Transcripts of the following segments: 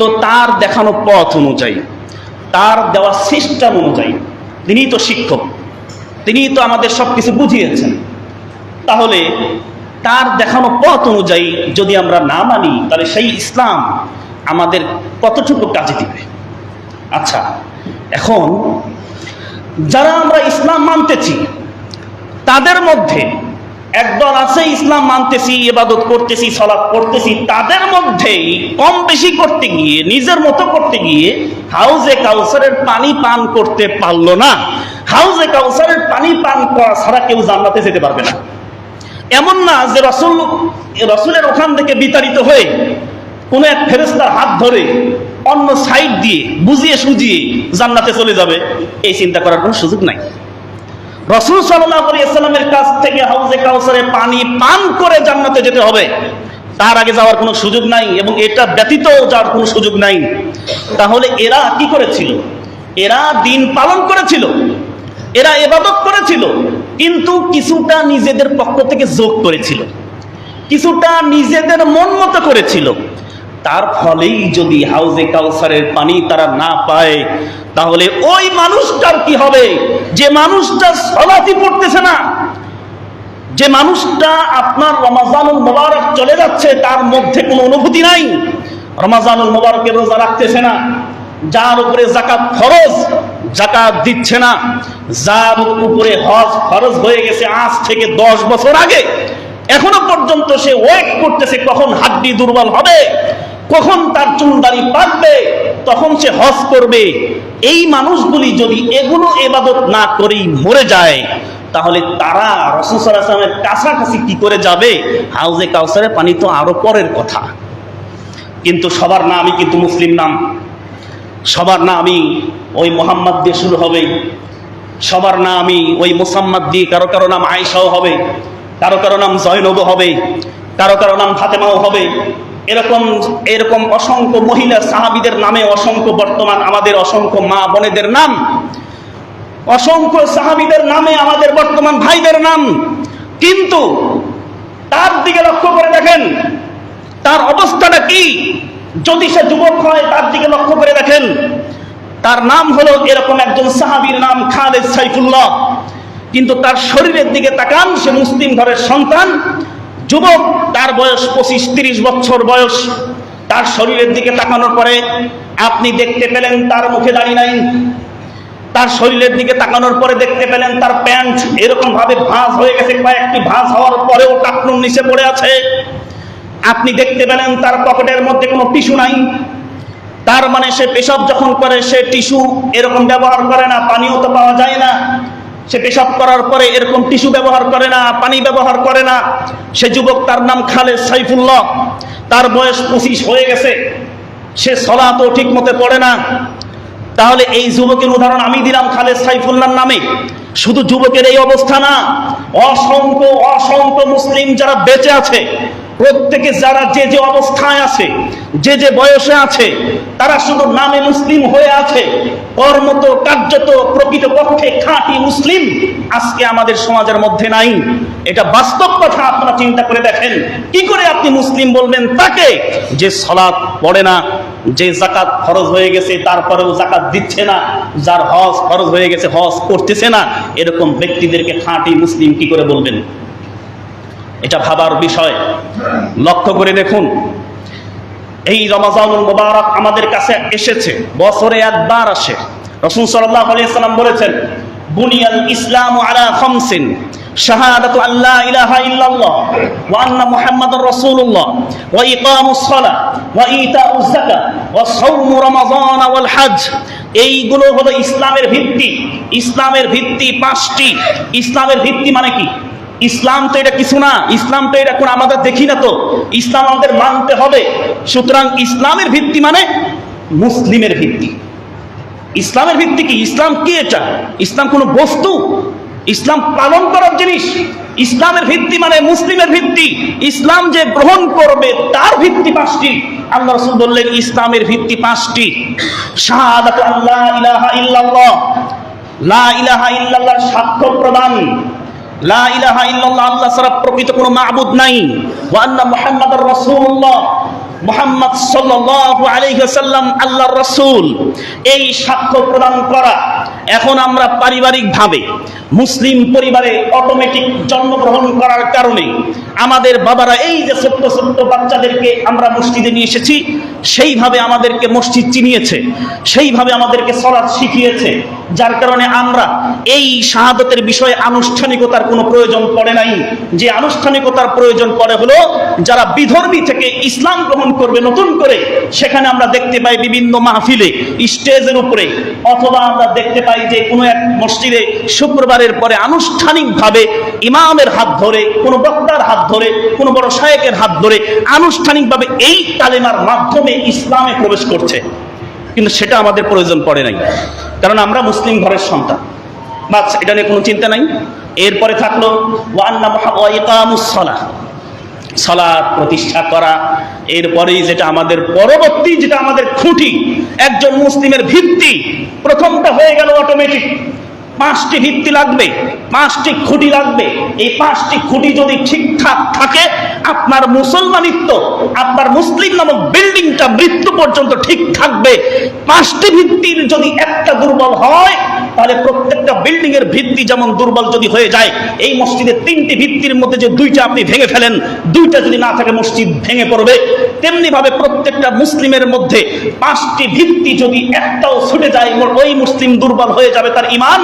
তো তার দেখানো পথ অনুযায়ী, তার দেওয়া সিস্টেম অনুযায়ী তিনিই তো শিক্ষক তিনিই তো আমাদের সব কিছু বুঝিয়েছেন। তাহলে তার দেখানো পথ অনুযায়ী যদি আমরা না মানি, তাহলে সেই ইসলাম আমাদের কতটুকু কাজে দিবে? আচ্ছা এখন যারা আমরা ইসলাম মানতেছি, তাদের মধ্যে একদল আছে, ইসলাম মানতেছি, ইবাদত করতেছি সলাপ করতেছি তাদের মধ্যেই কম বেশি করতে গিয়ে, নিজের মতো করতে গিয়ে হাউজে কাউসারের পানি পান করতে পারল না। হাউজে কাউসারের পানি পান করা ছাড়া কেউ জান্নাতে যেতে পারবে না। এমন না যে রসুল, রসুলের ওখান থেকে বিতাড়িত হয়ে কোনো এক ফেরেস্তার হাত ধরে অন্য সাইড দিয়ে বুঝিয়ে সুজিয়ে জান্নাতে চলে যাবে, এই চিন্তা করার কোনো সুযোগ নাই। রসুল সাল্লাহ কাছ থেকে হাউজে কাউসারে পানি পান করে জান্নাতে যেতে হবে। তার আগে যাওয়ার কোনো সুযোগ নাই এবং এটা ব্যতীত যাওয়ার কোনো সুযোগ নাই। তাহলে এরা কি করেছিল? এরা দিন পালন করেছিল। এরা এবাদত করেছিল। কিন্তু কিছুটা নিজেদের পক্ষ থেকে যোগ করেছিল। কিছুটা নিজেদের মন মতো করেছিল। তার ফলেই যদি হাউজে কাউসারের পানি তারা না পায়, তাহলে ওই মানুষটার কি হবে? যে মানুষটা সলাতি পড়তেছে না, যে মানুষটা আপনার রমাজানুল মোবারক চলে যাচ্ছে, তার মধ্যে কোনো অনুভূতি নাই। রমাজানুল মোবারকের রোজা রাখতেছে না, যার উপরে জাকাত ফরজ জাকাত দিচ্ছে না, যার উপরে হজ ফরজ হয়ে গেছে আজ থেকে দশ বছর আগে, এখনও পর্যন্ত সে ওয়েট করতেছে কখন হাড্ডি দুর্বল হবে। কখন তার চুলদারি পাকবে, তখন সে হজ করবে। এই মানুষগুলি যদি এগুলো এবাদত না করেই মরে যায়, তাহলে তারা রসুসের কাছাকাছি কি করে যাবে? হাউজে কাউসারে পানি তো আরও পরের কথা। কিন্তু সবার নামই কিন্তু মুসলিম নাম। সবার নামই ওই মোহাম্মদ দিয়ে শুরু হবে। সবার নামই ওই মোসাম্মদ দিয়ে কারও কারও নাম আয়সাও হবে, কারও কারও নাম জয়নব হবে, কারও কারও নাম ফাতেমাও হবে। এরকম এরকম অসংখ্য মহিলা সাহাবিদের নামে অসংখ্য বর্তমান আমাদের অসংখ্য মা বোনেদের নাম, অসংখ্য সাহাবিদের নামে আমাদের বর্তমান ভাইদের নাম, কিন্তু তার দিকে লক্ষ্য করে দেখেন, তার অবস্থাটা কি? যদি সে যুবক হয়, তার দিকে লক্ষ্য করে দেখেন, তার নাম হলো এরকম একজন সাহাবীর নাম খালেদ সাইফুল্লাহ, কিন্তু তার শরীরের দিকে তাকান, সে মুসলিম ঘরের সন্তান, যুবক তার বয়স পঁচিশ, তিরিশ বছর বয়স, তার শরীরের দিকে তাকানোর পরে আপনি দেখতে পেলেন তার মুখে দাঁড়িয়ে নাই। তার শরীরের দিকে তাকানোর পরে দেখতে পেলেন তার প্যান্ট এরকম ভাবে ভাঁজ হয়ে গেছে, কয়েকটি ভাঁজ হওয়ার পরেও টাকনুর নিচে পড়ে আছে। আপনি দেখতে পেলেন তার পকেটের মধ্যে কোনো টিস্যু নাই। তার মানে সে পেশাব যখন করে, সে টিস্যু এরকম ব্যবহার করে না পানিও তো পাওয়া যায় না। সে পেশাব করার পরে এরকম টিস্যু ব্যবহার করে না, পানি ব্যবহার করে না। সে যুবক তার নাম খালেদ সাইফুল্লাহ। তার বয়স পঁচিশ হয়ে গেছে। সে সলা তো ঠিক মতে পড়ে না। তাহলে এই যুবকের উদাহরণ আমি দিলাম খালেদ সাইফুল্লাহর নামে। শুধু যুবকের এই অবস্থা না, অসংখ্য অসংখ্য মুসলিম যারা বেঁচে আছে প্রত্যেকে যারা যে যে অবস্থায় আছে, যে যে বয়সে আছে, তারা শুধু নামে মুসলিম হয়ে আছে। কর্মত, কার্যত প্রকৃত পক্ষে খাঁটি মুসলিম আজকে আমাদের সমাজের মধ্যে নাই। এটা বাস্তব কথা আপনারা চিন্তা করে দেখেন। কি করে আপনি মুসলিম বলবেন তাকে? যে সলাৎ পড়ে না, যে জাকাত ফরজ হয়ে গেছে, তারপরেও জাকাত দিচ্ছে না, যার হজ ফরজ হয়ে গেছে, হজ করতেছে না, এরকম ব্যক্তিদেরকে খাঁটি মুসলিম কি করে বলবেন? এটা ভাবার বিষয়। লক্ষ্য করে দেখুন, এই রমাজানুল মোবারক আমাদের কাছে এসেছে, বছরে একবার আসে। রসুল সাল্লাহ আলিয়াল্লাম বলেছেন, বুনিয়াল ইসলাম আলা খামসিন, শাহাদাতু আল্লা ইলাহা ইল্লাল্লাহ ওয়া আন্না মুহাম্মাদুর রাসূলুল্লাহ, ওয়া ইকামুস সালাহ, ওয়া ইতাউজ যাকাত, ওয়া সাওমু রমাযান ওয়াল হজ। এইগুলো হলো ইসলামের ভিত্তি। ইসলামের ভিত্তি পাঁচটি। ইসলামের ভিত্তি মানে কি? ইসলাম তো এটা কিছু না, ইসলাম তো এটা কোন আমাদের দেখি না তো। ইসলাম আমাদের মানতে হবে। সুতরাং ইসলামের ভিত্তি মানে মুসলিমের ভিত্তি। ইসলামের ভিত্তি কি? ইসলাম কি এটা ইসলাম কোনো বস্তু? ইসলাম পালন করার জিনিস। ইসলামের ভিত্তি মানে মুসলিমের ভিত্তি। ইসলাম যে গ্রহণ করবে তার ভিত্তি পাঁচটি। আল্লাহ রসুল বললেন, ইসলামের ভিত্তি পাঁচটি। আল্লাহ ইলাহা ইল্লাল্লাহ। লা ইলাহা ইল্লাল্লাহর সাক্ষ্য প্রদান। লা ইলাহা ইল্লাল্লাহ, আল্লাহ ছাড়া প্রকৃত কোনো মাবুদ নাই। ওয়া আন্না মুহাম্মাদুর রাসূলুল্লাহ। মোহাম্মদ সাল্লাল্লাহু আলাইহি ওয়াসাল্লাম, আল্লাহর এই সাক্ষ্য প্রদান করা এখন আমরা পারিবারিকভাবে মুসলিম পরিবারে অটোমেটিক জন্মগ্রহণ করার কারণে আমাদের বাবারা এই যে ছোট্ট ছোট্ট বাচ্চাদেরকে আমরা মসজিদে নিয়ে এসেছি, সেইভাবে আমাদেরকে মসজিদ চিনিয়েছে, সেইভাবে আমাদেরকে সলাৎ শিখিয়েছে, যার কারণে আমরা এই শাহাদতের বিষয়ে আনুষ্ঠানিকতার কোনো প্রয়োজন পড়ে নাই। যে আনুষ্ঠানিকতার প্রয়োজন পড়ে হলো, যারা বিধর্মী থেকে ইসলাম গ্রহণ করবে নতুন করে, সেখানে আমরা দেখতে পাই বিভিন্ন মাহফিলে, স্টেজের উপরে, অথবা আমরা দেখতে পাই যে কোনো এক মসজিদে শুক্রবারের পরে আনুষ্ঠানিকভাবে ইমামের হাত ধরে, কোনো বক্তার হাত ধরে, কোনো বড় শায়েকের হাত ধরে আনুষ্ঠানিকভাবে এই কালেমার মাধ্যমে ইসলামে প্রবেশ করছে। কিন্তু সেটা আমাদের প্রয়োজন পড়ে নাই। কারণ আমরা মুসলিম ঘরের সন্তান। বাস, এটা নিয়ে কোনো চিন্তা নাই। এরপরে থাকল ওয়ান্না সলা সলাদ প্রতিষ্ঠা করা এরপরেই যেটা আমাদের পরবর্তী, যেটা আমাদের খুঁটি, একজন মুসলিমের ভিত্তি, প্রথমটা হয়ে গেল অটোমেটিক পাঁচটি ভিত্তি লাগবে, পাঁচটি খুঁটি লাগবে। এই পাঁচটি খুঁটি যদি ঠিকঠাক থাকে, আপনার মুসলমানিত্ব, আপনার মুসলিম নামক বিল্ডিংটা মৃত্যু পর্যন্ত ঠিক থাকবে। পাঁচটি ভিত্তির যদি একটা দুর্বল হয় তাহলে প্রত্যেকটা বিল্ডিং এর ভিত্তি যেমন দুর্বল যদি হয়ে যায়, এই মসজিদের তিনটি ভিত্তির মধ্যে যে দুইটা আপনি ভেঙে ফেলেন, দুইটা যদি না থাকে মসজিদ ভেঙে পড়বে। তেমনি ভাবে প্রত্যেকটা মুসলিমের মধ্যে পাঁচটি ভিত্তি যদি একটাও ছুটে যায় ওই মুসলিম দুর্বল হয়ে যাবে তার ইমান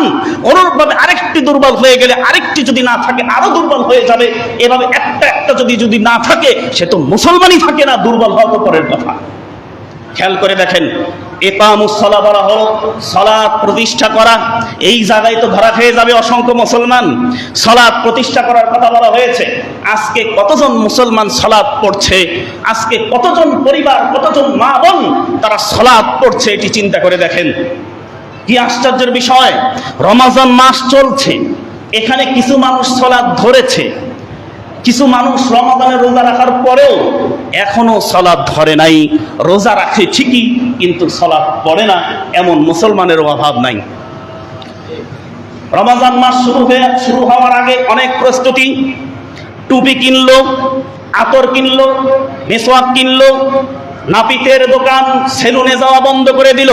অনুরূপভাবে আরেকটি দুর্বল হয়ে গেলে আরেকটি যদি না থাকে, আরও দুর্বল হয়ে যাবে। এভাবে একটা একটা যদি যদি না থাকে, সে তো মুসলমানই থাকে না দুর্বল হওয়া পরের কথা। খেয়াল করে দেখেন একামুসলা বলা হলো সলাৎ প্রতিষ্ঠা করা। এই জায়গায় তো ধরা খেয়ে যাবে অসংখ্য মুসলমান। সলাৎ প্রতিষ্ঠা করার কথা বলা হয়েছে। আজকে কতজন মুসলমান সলাৎ পড়ছে? আজকে কতজন পরিবার, কতজন মা বোন তারা সলাৎ পড়ছে এটি চিন্তা করে দেখেন। কি আশ্চর্যের বিষয়! রমাজান মাস চলছে। এখানে কিছু মানুষ সলাৎ ধরেছে। কিছু মানুষ রমাদানের রোজা রাখার পরেও এখনও সলাদ ধরে নাই। রোজা রাখে ঠিকই, কিন্তু সলাদ পড়ে না, এমন মুসলমানের অভাব নাই। রমাজান মাস শুরু হয়ে, শুরু হওয়ার আগে অনেক প্রস্তুতি। টুপি কিনলো, আতর কিনলো মেসোয়াক কিনলো, নাপিতের দোকান, সেলুনে যাওয়া বন্ধ করে দিল।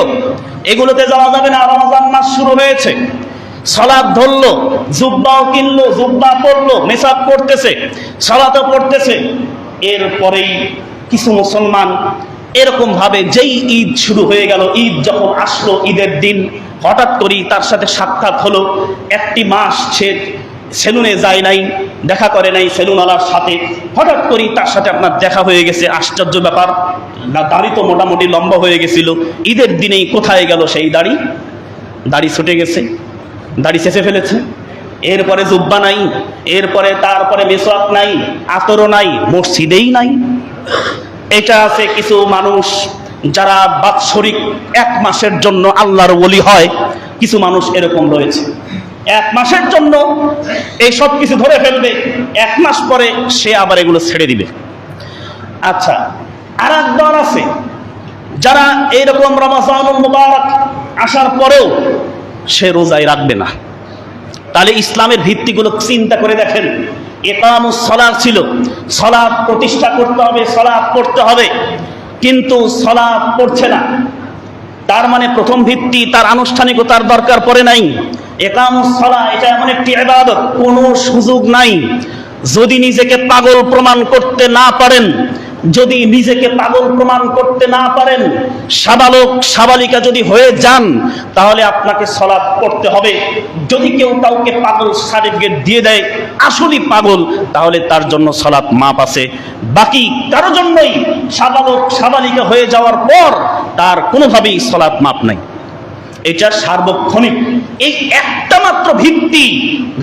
এগুলোতে যাওয়া যাবে না, রমাজান মাস শুরু হয়েছে। সলাদ ধরলো, জুব্বাও কিনলো, জুব্বা পড়ল মেসাব পড়তেছে সলাতও পড়তেছে। এরপরেই কিছু মুসলমান এরকম ভাবে যেই ঈদ শুরু হয়ে গেল, ঈদ যখন আসলো, ঈদের দিন, হঠাৎ করেই তার সাথে সাক্ষাৎ হলো। একটি মাস সে সেলুনে যায় নাই, দেখা করে নাই সেলুনওয়ালার সাথে। হঠাৎ করেই তার সাথে আপনার দেখা হয়ে গেছে, আশ্চর্য ব্যাপার। না, দাড়ি তো মোটামুটি লম্বা হয়ে গেছিল। ঈদের দিনেই কোথায় গেল সেই দাড়ি? দাড়ি ছুটে গেছে। দাড়ি শেষে ফেলেছে। এরপরে জুব্বা নাই, এরপরে তারপরে মেসওয়াক নাই, আতরও নাই, মসজিদেই নাই। এটা আছে কিছু মানুষ যারা বাৎসরিক এক মাসের জন্য আল্লাহর বলি হয়, কিছু মানুষ এরকম রয়েছে। এক মাসের জন্য এই সব কিছু ধরে ফেলবে, এক মাস পরে সে আবার এগুলো ছেড়ে দিবে। আচ্ছা আর এক দল আছে, যারা এইরকম রমাজানুল মুবারক আসার পরেও সে রোজায় রাখবে না। তাহলে ইসলামের ভিত্তিগুলো চিন্তা করে দেখেন, একামুস সলাদ ছিল। সলাদ প্রতিষ্ঠা করতে হবে সলাদ পড়তে হবে। কিন্তু সলাদ পড়ছে না। তার মানে প্রথম ভিত্তি, তার আনুষ্ঠানিকতার দরকার পড়ে নাই। একামুস সলা এটা এমন একটি ইবাদত, কোনো সুযোগ নাই। যদি নিজেকে পাগল প্রমাণ করতে না পারেন যদি নিজেকে পাগল প্রমাণ করতে না পারেন, সাবালক, সাবালিকা যদি হয়ে যান, তাহলে আপনাকে সলাপ করতে হবে। যদি কেউ কাউকে পাগল সার্টিফিকেট দিয়ে দেয়, আসলেই পাগল, তাহলে তার জন্য সলাপ মাপ আছে। বাকি কারও জন্যই সাবালক, সাবালিকা হয়ে যাওয়ার পর তার কোনোভাবেই সলাপ মাপ নাই। এটা সার্বক্ষণিক। এই একটা মাত্র ভিত্তি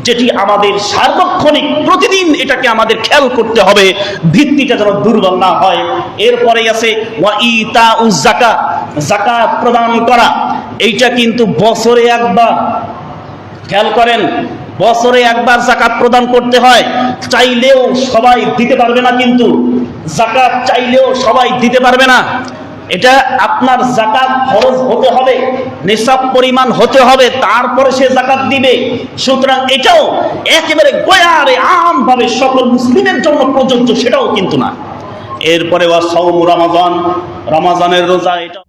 যেটি আমাদের সার্বক্ষণিক প্রতিদিন এটাকে আমাদের খেয়াল করতে হবে, ভিত্তিটা যেন দুর্বল না হয়। এরপরে আছে ওয়া ইতা জাকা জাকাত প্রদান করা। এইটা কিন্তু বছরে একবার। খেয়াল করেন, বছরে একবার জাকাত প্রদান করতে হয়। চাইলেও সবাই দিতে পারবে না কিন্তু জাকাত চাইলেও সবাই দিতে পারবে না। এটা আপনার জাকাত খরচ হতে হবে, নিসাব পরিমাণ হতে হবে, তারপরে সে জাকাত দিবে। সুতরাং এটাও একেবারে গোয়ারে আমভাবে সকল মুসলিমের জন্য প্রযোজ্য, সেটাও কিন্তু না। এরপরে ওয়া সৌম রমাজান রমাজানের রোজা, এটা